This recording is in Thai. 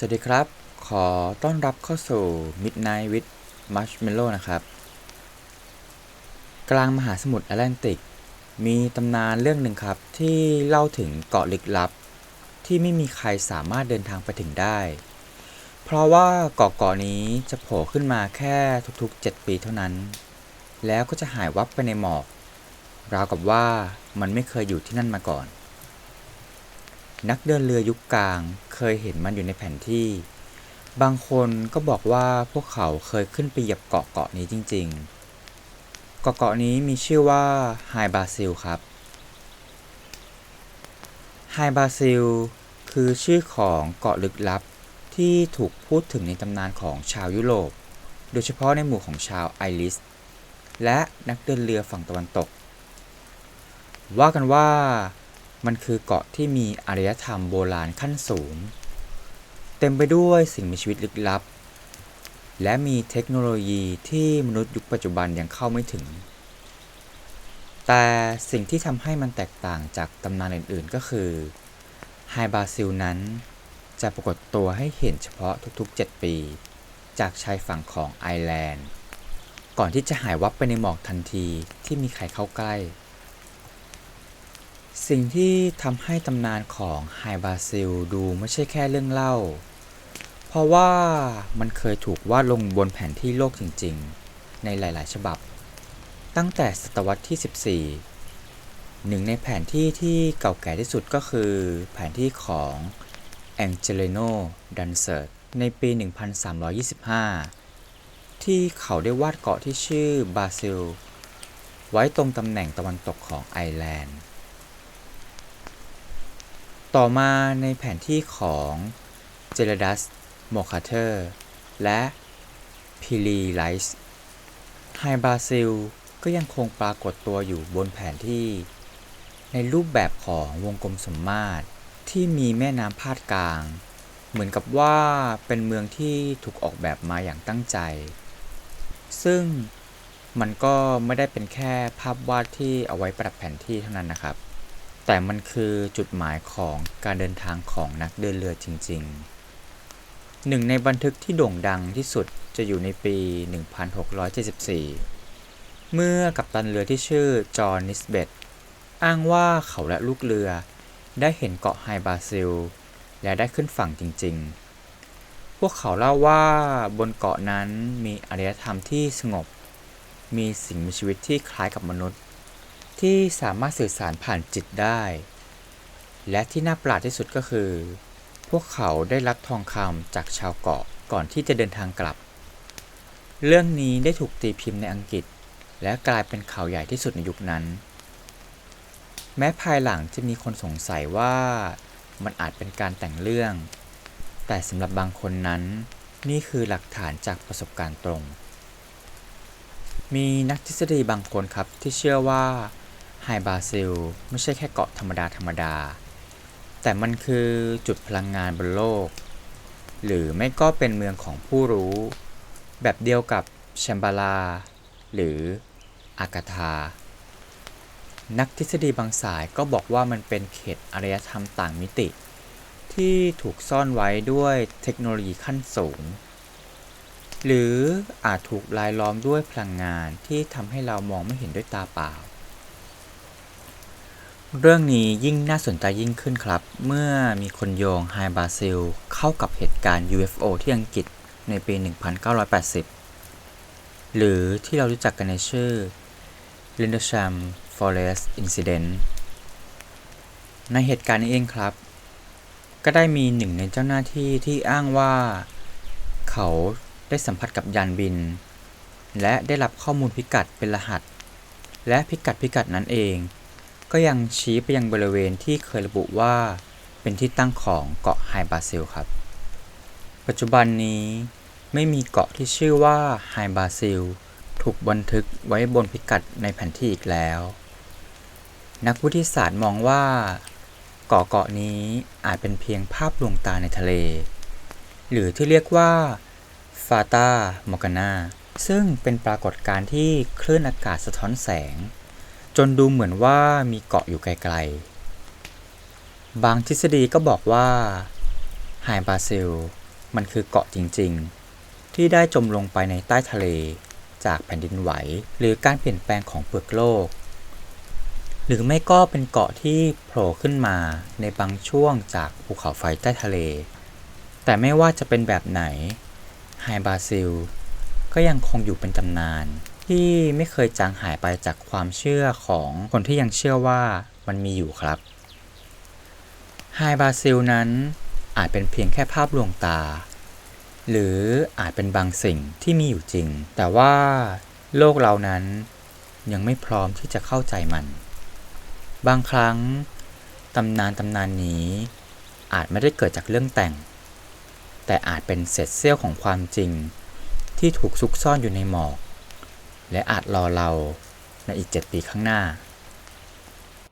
สวัสดีครับ ขอต้อนรับเข้าสู่ Midnight with Marshmallow นะครับ กลางมหาสมุทรแอตแลนติก มีตำนานเรื่องหนึ่งครับ ที่เล่าถึงเกาะลึกลับ ที่ไม่มีใครสามารถเดินทางไปถึงได้ เพราะว่าเกาะเกาะนี้จะโผล่ขึ้นมาแค่ทุกๆ 7 ปีเท่านั้น แล้วก็จะหายวับไปในหมอก ราวกับว่ามันไม่เคยอยู่ที่นั่นมาก่อน นักเดินเรือยุคกลางเคยเห็นมันอยู่ในแผนที่ บางคนก็บอกว่าพวกเขาเคยขึ้นไปเหยียบเกาะเกาะนี้จริง ๆ เกาะเกาะนี้มีชื่อว่าไฮบาซิลครับไฮบาซิลคือชื่อของเกาะลึกลับที่ถูกพูดถึงในตำนานของชาวยุโรป โดยเฉพาะในหมู่ของชาวไอริส และนักเดินเรือฝั่งตะวันตก ว่ากันว่า มันคือเกาะที่มีอารยธรรมโบราณขั้นสูง เต็มไปด้วยสิ่งมีชีวิตลึกลับ และมีเทคโนโลยีที่มนุษย์ยุคปัจจุบันยังเข้าไม่ถึง แต่สิ่งที่ทำให้มันแตกต่างจากตำนานอื่นๆ ก็คือไฮบาซิลนั้นจะปรากฏตัวให้เห็นเฉพาะทุกๆ 7 ปี จากชายฝั่งของไอร์แลนด์ ก่อนที่จะหายวับไปในหมอกทันทีที่มีใครเข้าใกล้ สิ่งที่ทำให้ตำนานของไฮบาซิลดูไม่ใช่แค่เรื่องเล่า เพราะว่ามันเคยถูกวาดลงบนแผนที่โลกจริงๆ ในหลายๆ ฉบับ ตั้งแต่ศตวรรษที่ 14 หนึ่งในแผนที่ที่เก่าแก่ที่สุดก็คือแผนที่ของแองเจลิโนดันเซิร์ตในปี 1325 ที่เขาได้วาดเกาะที่ชื่อบาซิล ไว้ตรงตำแหน่งตะวันตกของไอร์แลนด์ ต่อมาในแผนที่ของเจ r ดัสโมคาเทอร์และพิลีไลส์ไฮบราซิลก็ยังคงปรากฏตัวอยู่บนแผนที่ ในรูปแบบของวงกลมสมมาตรที่มีแม่น้ำพาดกลาง เหมือนกับว่าเป็นเมืองที่ถูกออกแบบมาอย่างตั้งใจ ซึ่งมันก็ไม่ได้เป็นแค่ภาพวาดที่เอาไว้ประดับแผนที่เท่านั้นนะครับ แต่มันคือจุดหมายของการเดินทางของนักเดินเรือจริง ๆ หนึ่งในบันทึกที่โด่งดังที่สุดจะอยู่ในปี 1674 เมื่อกัปตันเรือที่ชื่อจอห์นนิสเบตอ้างว่าเขาและลูกเรือได้เห็นเกาะไฮบราซิล และได้ขึ้นฝั่งจริง ๆ พวกเขาเล่าว่าบนเกาะนั้นมีอารยธรรมที่สงบ มีสิ่งมีชีวิตที่คล้ายกับมนุษย์ ที่สามารถสื่อสารผ่านจิตได้ และที่น่าประหลาดที่สุดก็คือ พวกเขาได้รับทองคำจากชาวเกาะก่อนที่จะเดินทางกลับ เรื่องนี้ได้ถูกตีพิมพ์ในอังกฤษ และกลายเป็นข่าวใหญ่ที่สุดในยุคนั้น แม้ภายหลังจะมีคนสงสัยว่ามันอาจเป็นการแต่งเรื่อง แต่สำหรับบางคนนั้น นี่คือหลักฐานจากประสบการณ์ตรงมีนักทฤษฎีบางคนครับที่เชื่อว่า ไฮบราซิลไม่ใช่แค่เกาะธรรมดาธรรมดา แต่มันคือจุดพลังงานบนโลก หรือไม่ก็เป็นเมืองของผู้รู้ แบบเดียวกับแชมบาลา หรืออากาธา นักทฤษฎีบางสายก็บอกว่ามันเป็นเขตอารยธรรมต่างมิติ ที่ถูกซ่อนไว้ด้วยเทคโนโลยีขั้นสูง หรืออาจถูกลายล้อมด้วยพลังงานที่ทำให้เรามองไม่เห็นด้วยตาเปล่า เรื่องนี้ยิ่งน่าสนใจยิ่งขึ้นครับ เมื่อมีคนโยงไฮบราซิลเข้ากับเหตุการณ์ UFO ที่อังกฤษในปี 1980 หรือที่เรารู้จักกันในชื่อ Lindisham Forest Incident ในเหตุการณ์นี้เองครับ ก็ได้มีหนึ่งในเจ้าหน้าที่ที่อ้างว่า เขาได้สัมผัสกับยานบิน และได้รับข้อมูลพิกัดเป็นรหัส และพิกัดพิกัดนั้นเอง ก็ยังชี้ไปยังบริเวณที่เคยระบุว่า เป็นที่ตั้งของเกาะไฮบราซิลครับ ปัจจุบันนี้ไม่มีเกาะที่ชื่อว่าไฮบราซิลถูกบันทึกไว้บนพิกัดในแผนที่อีกแล้ว นักวิทยาศาสตร์มองว่า เกาะเกาะนี้อาจเป็นเพียงภาพลวงตาในทะเล หรือที่เรียกว่าฟาตามอกานาซึ่งเป็นปรากฏการณ์ที่คลื่นอากาศสะท้อนแสง จนดูเหมือนว่ามีเกาะอยู่ไกลๆ บางทฤษฎีก็บอกว่าไฮบราซิล มันคือเกาะจริงๆ ที่ได้จมลงไปในใต้ทะเลจากแผ่นดินไหว หรือการเปลี่ยนแปลงของเปลือกโลก หรือไม่ก็เป็นเกาะที่โผล่ขึ้นมาในบางช่วงจากภูเขาไฟใต้ทะเล แต่ไม่ว่าจะเป็นแบบไหนไฮบราซิล ก็ยังคงอยู่เป็นตำนาน ที่ไม่เคยจางหายไปจากความเชื่อของคนที่ยังเชื่อว่ามันมีอยู่ครับไฮบราซิลนั้นอาจเป็นเพียงแค่ภาพลวงตา หรืออาจเป็นบางสิ่งที่มีอยู่จริง แต่ว่าโลกเรานั้นยังไม่พร้อมที่จะเข้าใจมัน บางครั้งตำนานตำนานนี้ อาจไม่ได้เกิดจากเรื่องแต่ง แต่อาจเป็นเศษเสี้ยวของความจริง ที่ถูกซุกซ่อนอยู่ในหมอก และอาจรอเราในอีก 7 ปีข้างหน้า